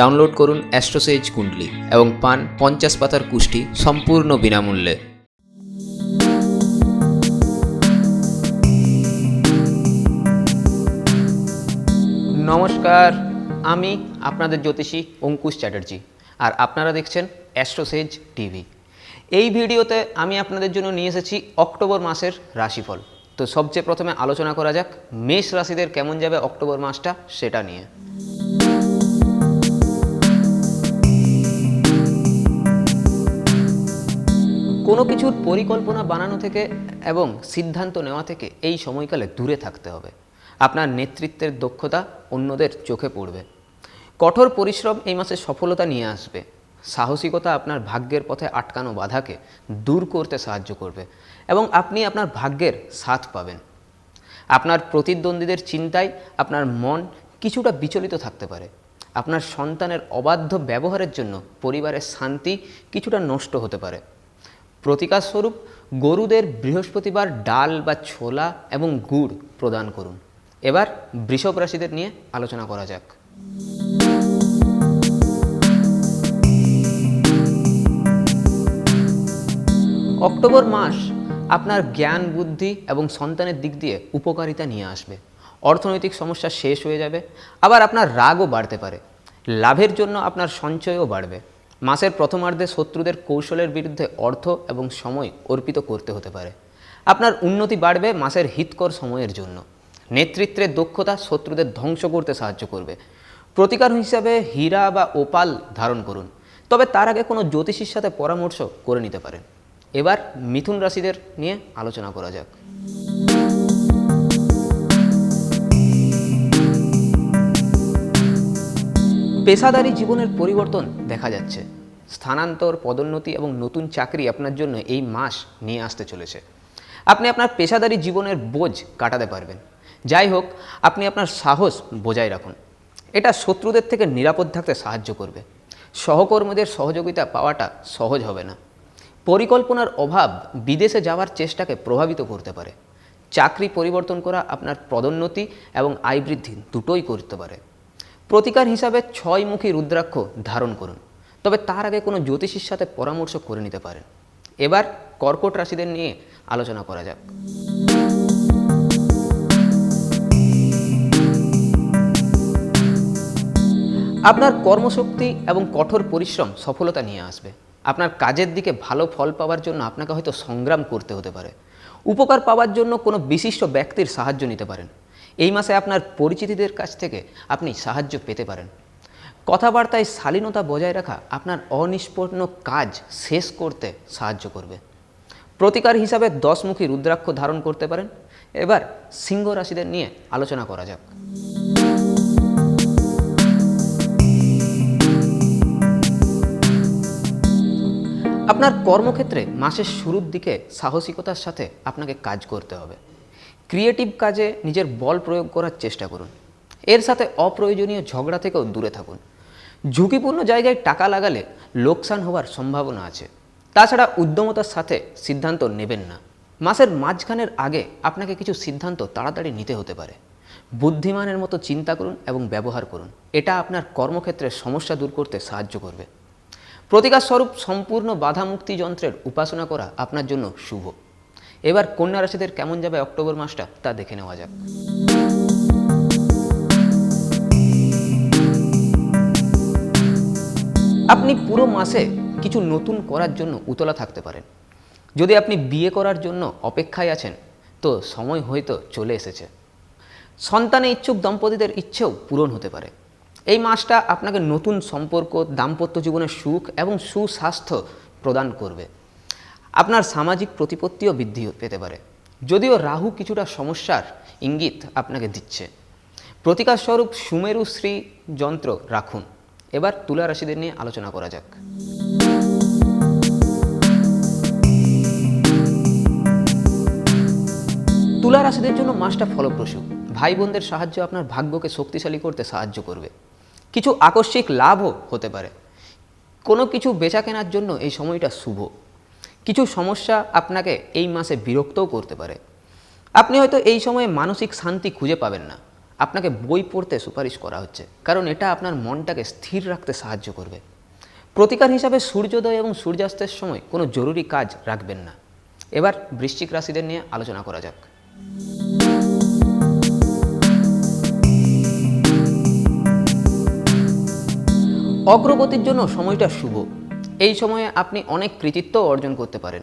Download করুন অ্যাস্ট্রোসেজ কুণ্ডলি এবং পান পঞ্চাশ পাতার কুষ্টি সম্পূর্ণ বিনামূল্যে। নমস্কার, আমি আপনাদের জ্যোতিষী অঙ্কুশ চ্যাটার্জি, আর আপনারা দেখছেন অ্যাস্ট্রোসেজ টিভি। এই ভিডিওতে আমি আপনাদের জন্য নিয়ে এসেছি অক্টোবর মাসের রাশিফল। তো সবচেয়ে প্রথমে আলোচনা করা যাক, মেষ রাশিদের কেমন যাবে অক্টোবর মাসটা সেটা নিয়ে। কোনো কিছুর পরিকল্পনা বানানো থেকে এবং সিদ্ধান্ত নেওয়া থেকে এই সময়কালে দূরে থাকতে হবে। আপনার নেতৃত্বের দক্ষতা অন্যদের চোখে পড়বে। কঠোর পরিশ্রম এই মাসে সফলতা নিয়ে আসবে। সাহসিকতা আপনার ভাগ্যের পথে আটকানো বাধাকে দূর করতে সাহায্য করবে এবং আপনি আপনার ভাগ্যের সাথ পাবেন। আপনার প্রতিদ্বন্দ্বীদের চিন্তায় আপনার মন কিছুটা বিচলিত থাকতে পারে। আপনার সন্তানের অবাধ্য ব্যবহারের জন্য পরিবারের শান্তি কিছুটা নষ্ট হতে পারে। প্রতিকার স্বরূপ গরুদের বৃহস্পতিবার ডাল বা ছোলা এবং গুড় প্রদান করুন। এবার বৃষভ রাশিদের নিয়ে আলোচনা করা যাক। অক্টোবর মাস আপনার জ্ঞান, বুদ্ধি এবং সন্তানের দিক দিয়ে উপকারিতা নিয়ে আসবে। অর্থনৈতিক সমস্যা শেষ হয়ে যাবে, আবার আপনার রাগও বাড়তে পারে। লাভের জন্য আপনার সঞ্চয়ও বাড়বে। মাসের প্রথমার্ধে শত্রুদের কৌশলের বিরুদ্ধে অর্থ এবং সময় অর্পিত করতে হতে পারে। আপনার উন্নতি বাড়বে মাসের হিতকর সময়ের জন্য। নেতৃত্বের দক্ষতা শত্রুদের ধ্বংস করতে সাহায্য করবে। প্রতিকার হিসাবে হীরা বা ওপাল ধারণ করুন। তবে তার আগে কোনো জ্যোতিষীর সাথে পরামর্শ করে নিতে পারেন। এবার মিথুন রাশিদের নিয়ে আলোচনা করা যাক। পেশাদারি জীবনের পরিবর্তন দেখা যাচ্ছে। স্থানান্তর, পদোন্নতি এবং নতুন চাকরি আপনার জন্য এই মাস নিয়ে আসতে চলেছে। আপনি আপনার পেশাদারি জীবনের বোঝ কাটাতে পারবেন। যাই হোক, আপনি আপনার সাহস বজায় রাখুন। এটা শত্রুদের থেকে নিরাপদ থাকতে সাহায্য করবে। সহকর্মীদের সহযোগিতা পাওয়াটা সহজ হবে না। পরিকল্পনার অভাব বিদেশে যাওয়ার চেষ্টাকে প্রভাবিত করতে পারে। চাকরি পরিবর্তন করা আপনার পদোন্নতি এবং আয় বৃদ্ধি দুটোই করতে পারে। প্রতিকার হিসাবে ছয়মুখী রুদ্রাক্ষ ধারণ করুন। তবে তার আগে কোনো জ্যোতিষীর সাথে পরামর্শ করে নিতে পারেন। এবার কর্কট রাশিদের নিয়ে আলোচনা করা যাক। আপনার কর্মশক্তি এবং কঠোর পরিশ্রম সফলতা নিয়ে আসবে। আপনার কাজের দিকে ভালো ফল পাওয়ার জন্য আপনাকে হয়তো সংগ্রাম করতে হতে পারে। উপকার পাওয়ার জন্য কোনো বিশিষ্ট ব্যক্তির সাহায্য নিতে পারেন। এই মাসে আপনার পরিচিতিদের কাছ থেকে আপনি সাহায্য পেতে পারেন। কথাবার্তায় শালীনতা বজায় রাখা আপনার অনিষ্পন্ন কাজ শেষ করতে সাহায্য করবে। প্রতিকার হিসাবে দশমুখী রুদ্রাক্ষ ধারণ করতে পারেন। এবার সিংহ রাশিদের নিয়ে আলোচনা করা যাক। আপনার কর্মক্ষেত্রে মাসের শুরুর দিকে সাহসিকতার সাথে আপনাকে কাজ করতে হবে। ক্রিয়েটিভ কাজে নিজের বল প্রয়োগ করার চেষ্টা করুন। এর সাথে অপ্রয়োজনীয় ঝগড়া থেকেও দূরে থাকুন। ঝুঁকিপূর্ণ জায়গায় টাকা লাগালে লোকসান হওয়ার সম্ভাবনা আছে। তাছাড়া উদ্যমতার সাথে সিদ্ধান্ত নেবেন না। মাসের মাঝখানের আগে আপনাকে কিছু সিদ্ধান্ত তাড়াতাড়ি নিতে হতে পারে। বুদ্ধিমানের মতো চিন্তা করুন এবং ব্যবহার করুন। এটা আপনার কর্মক্ষেত্রে সমস্যা দূর করতে সাহায্য করবে। প্রতিকার স্বরূপ সম্পূর্ণ বাধা মুক্তি যন্ত্রের উপাসনা করা আপনার জন্য শুভ। এবার কন্যা রাশিদের কেমন যাবে অক্টোবর মাসটা তা দেখে নেওয়া যাক। আপনি পুরো মাসে কিছু নতুন করার জন্য উতলা থাকতে পারেন। যদি আপনি বিয়ে করার জন্য অপেক্ষায় আছেন, তো সময় হয়তো চলে এসেছে। সন্তানে ইচ্ছুক দম্পতিদের ইচ্ছেও পূরণ হতে পারে। এই মাসটা আপনাকে নতুন সম্পর্ক, দাম্পত্য জীবনের সুখ এবং সুস্বাস্থ্য প্রদান করবে। আপনার সামাজিক প্রতিপত্তিও বৃদ্ধি পেতে পারে। যদিও রাহু কিছুটা সমস্যার ইঙ্গিত আপনাকে দিচ্ছে। প্রতিকার স্বরূপ সুমেরু শ্রী যন্ত্র রাখুন। এবার তুলা রাশিদের নিয়ে আলোচনা করা যাক। তুলা রাশিদের জন্য মাসটা ফলপ্রসূ। ভাই বোনদের সাহায্য আপনার ভাগ্যকে শক্তিশালী করতে সাহায্য করবে। কিছু আকস্মিক লাভও হতে পারে। কোনো কিছু বেচা কেনার জন্য এই সময়টা শুভ। কিছু সমস্যা আপনাকে এই মাসে বিরক্তও করতে পারে। আপনি হয়তো এই সময়ে মানসিক শান্তি খুঁজে পাবেন না। আপনাকে বই পড়তে সুপারিশ করা হচ্ছে, কারণ এটা আপনার মনটাকে স্থির রাখতে সাহায্য করবে। প্রতিকার হিসাবে সূর্যোদয় এবং সূর্যাস্তের সময় কোনো জরুরি কাজ রাখবেন না। এবার বৃশ্চিক রাশিদের নিয়ে আলোচনা করা যাক। অগ্রগতির জন্য সময়টা শুভ। এই সময়ে আপনি অনেক কৃতিত্ব অর্জন করতে পারেন।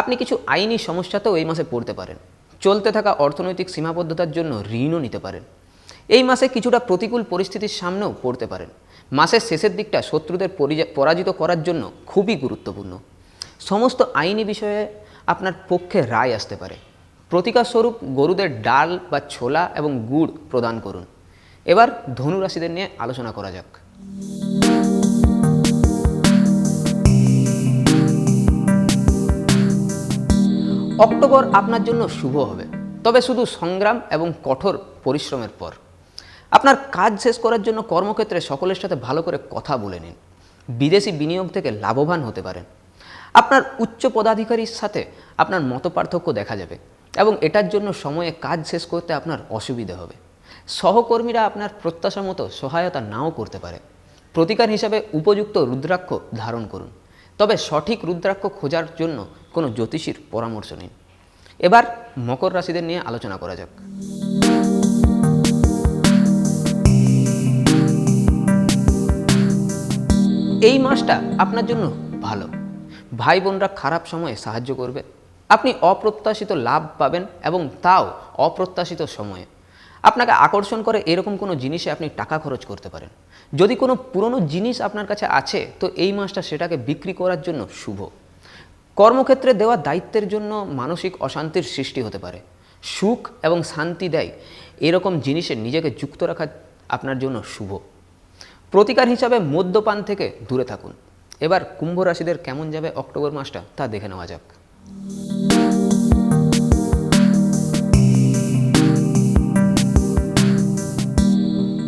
আপনি কিছু আইনি সমস্যাতেও এই মাসে পড়তে পারেন। চলতে থাকা অর্থনৈতিক সীমাবদ্ধতার জন্য ঋণও নিতে পারেন। এই মাসে কিছুটা প্রতিকূল পরিস্থিতির সামনেও পড়তে পারেন। মাসের শেষের দিকটা শত্রুদের পরাজিত করার জন্য খুবই গুরুত্বপূর্ণ। সমস্ত আইনি বিষয়ে আপনার পক্ষে রায় আসতে পারে। প্রতিকার স্বরূপ গরুদের ডাল বা ছোলা এবং গুড় প্রদান করুন। এবার ধনু রাশিদের নিয়ে আলোচনা করা যাক। অক্টোবর আপনার জন্য শুভ হবে। তবে শুধু সংগ্রাম এবং কঠোর পরিশ্রমের পর। আপনার কাজ শেষ করার জন্য কর্মক্ষেত্রে সকলের সাথে ভালো করে কথা বলে নিন। বিদেশি বিনিয়োগ থেকে লাভবান হতে পারেন। আপনার উচ্চ পদাধিকারীর সাথে আপনার মতপার্থক্য দেখা যাবে এবং এটার জন্য সময়ে কাজ শেষ করতে আপনার অসুবিধে হবে। সহকর্মীরা আপনার প্রত্যাশা মতো সহায়তা নাও করতে পারে। প্রতিকার হিসাবে উপযুক্ত রুদ্রাক্ষ ধারণ করুন। তবে সঠিক রুদ্রাক্ষ খোঁজার জন্য কোনো জ্যোতিষীর পরামর্শ নিন। এবার মকর রাশিদের নিয়ে আলোচনা করা যাক। এই মাসটা আপনার জন্য ভালো। ভাই বোনরা খারাপ সময়ে সাহায্য করবে। আপনি অপ্রত্যাশিত লাভ পাবেন এবং তাও অপ্রত্যাশিত সময়ে। আপনাকে আকর্ষণ করে এরকম কোনো জিনিসে আপনি টাকা খরচ করতে পারেন। যদি কোনো পুরনো জিনিস আপনার কাছে আছে, তো এই মাসটা সেটাকে বিক্রি করার জন্য শুভ। কর্মক্ষেত্রে দেওয়া দায়িত্বের জন্য মানসিক অশান্তির সৃষ্টি হতে পারে। সুখ এবং শান্তি দেয় এরকম জিনিসে নিজেকে যুক্ত রাখা আপনার জন্য শুভ। প্রতিকার হিসাবে মদ্যপান থেকে দূরে থাকুন। এবার কুম্ভ রাশিদের কেমন যাবে অক্টোবর মাসটা তা দেখে নেওয়া যাক।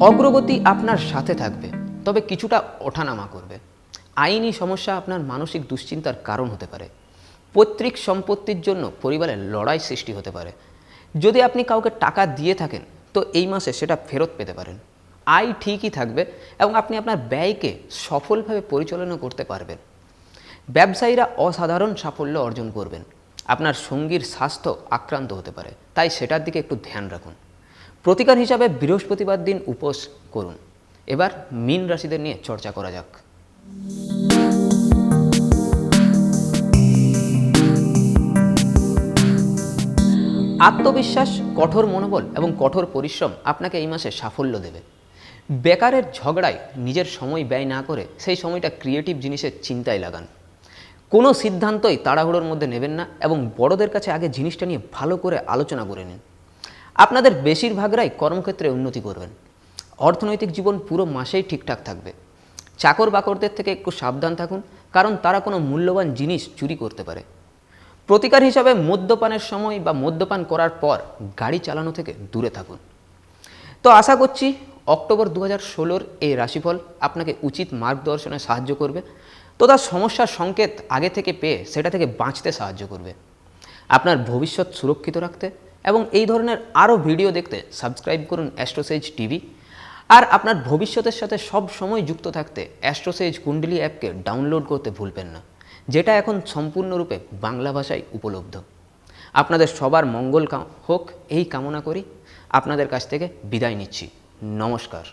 অগ্রগতি আপনার সাথে থাকবে, তবে কিছুটা ওঠানামা করবে। আইনি সমস্যা আপনার মানসিক দুশ্চিন্তার কারণ হতে পারে। পৈতৃক সম্পত্তির জন্য পরিবারের লড়াই সৃষ্টি হতে পারে। যদি আপনি কাউকে টাকা দিয়ে থাকেন, তো এই মাসে সেটা ফেরত পেতে পারেন। আয় ঠিকই থাকবে এবং আপনি আপনার ব্যয়কে সফলভাবে পরিচালনা করতে পারবেন। ব্যবসায়ীরা অসাধারণ সাফল্য অর্জন করবেন। আপনার সঙ্গীর স্বাস্থ্য আক্রান্ত হতে পারে। তাই সেটার দিকে একটু ধ্যান রাখুন। প্রতিকার হিসাবে বৃহস্পতিবার দিন উপোস করুন। এবার মীন রাশিদের নিয়ে চর্চা করা যাক। আত্মবিশ্বাস, কঠোর মনোবল এবং কঠোর পরিশ্রম আপনাকে এই মাসে সাফল্য দেবে। বেকারের ঝগড়ায় নিজের সময় ব্যয় না করে সেই সময়টা ক্রিয়েটিভ জিনিসের চিন্তায় লাগান। কোনো সিদ্ধান্তই তাড়াহুড়োর মধ্যে নেবেন না এবং বড়দের কাছে আগে জিনিসটা নিয়ে ভালো করে আলোচনা করে নিন। আপনাদের বেশিরভাগরাই কর্মক্ষেত্রে উন্নতি করবেন। অর্থনৈতিক জীবন পুরো মাসেই ঠিকঠাক থাকবে। চাকর বাকরদের থেকে একটু সাবধান থাকুন, কারণ তারা কোনো মূল্যবান জিনিস চুরি করতে পারে। প্রতিকার হিসাবে মদ্যপানের সময় বা মদ্যপান করার পর গাড়ি চালানো থেকে দূরে থাকুন। তো আশা করছি অক্টোবর দু হাজার ষোলোর এই রাশিফল আপনাকে উচিত মার্গদর্শনে সাহায্য করবে। তো তার সমস্যার সংকেত আগে থেকে পেয়ে সেটা থেকে বাঁচতে সাহায্য করবে। আপনার ভবিষ্যৎ সুরক্ষিত রাখতে এবং এই ধরনের আরও ভিডিও দেখতে সাবস্ক্রাইব করুন অ্যাস্ট্রোসেজ টিভি। আর আপনার ভবিষ্যতের সাথে সব সময় যুক্ত থাকতে অ্যাস্ট্রোসেজ কুণ্ডলি অ্যাপকে ডাউনলোড করতে ভুলবেন না, যেটা এখন সম্পূর্ণরূপে বাংলা ভাষায় উপলব্ধ। আপনাদের সবার মঙ্গল হোক, এই কামনা করি। আপনাদের কাছ থেকে বিদায় নিচ্ছি। নমস্কার।